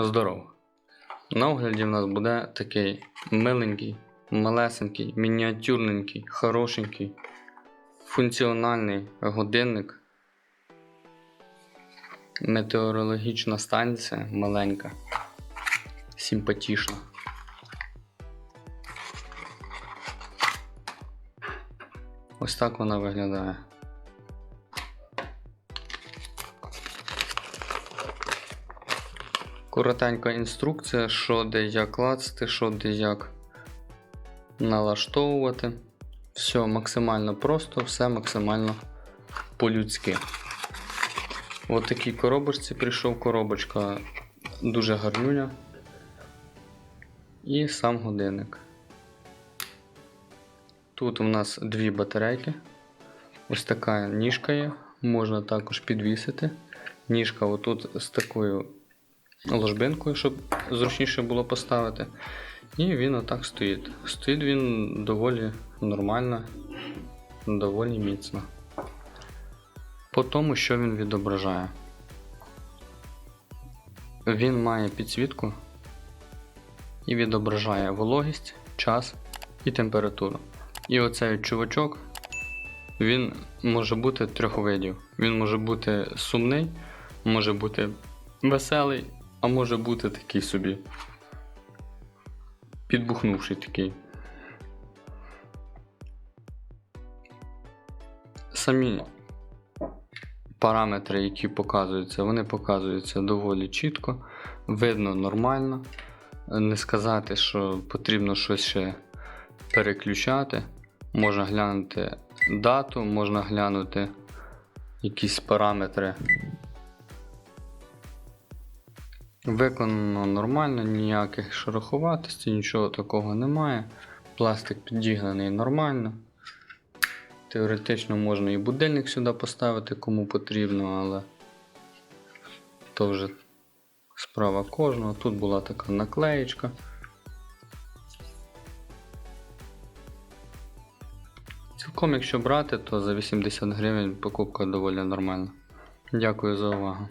Здорово! На огляді в нас буде такий миленький, малесенький, мініатюрненький, хорошенький, функціональний годинник. Метеорологічна станція маленька, симпатічна. Ось так вона виглядає. Коротенька інструкція, що де як клацати, що де як налаштовувати. Все максимально просто, все максимально по-людськи. Ось такій коробочці прийшов коробочка дуже гарнюня. І сам годинник. Тут у нас дві батарейки. Ось така ніжка є, можна також підвісити. Ніжка отут з такою ложбинкою, щоб зручніше було поставити. І він отак стоїть. Стоїть він доволі нормально, доволі міцно. По тому, що він відображає. Він має підсвітку і відображає вологість, час і температуру. І оцей чувачок, він може бути трьох видів. Він може бути сумний, може бути веселий, а може бути такий собі. Підбухнувший такий. Самі параметри, які показуються, вони показуються доволі чітко, видно нормально. Не сказати, що потрібно щось ще переключати. Можна глянути дату, можна глянути якісь параметри. Виконано нормально, ніяких шероховатостей, нічого такого немає. Пластик підігнаний нормально. Теоретично можна і будильник сюди поставити, кому потрібно, але то вже справа кожного. Тут була така наклеєчка. Цілком, якщо брати, то за 80 гривень покупка доволі нормальна. Дякую за увагу.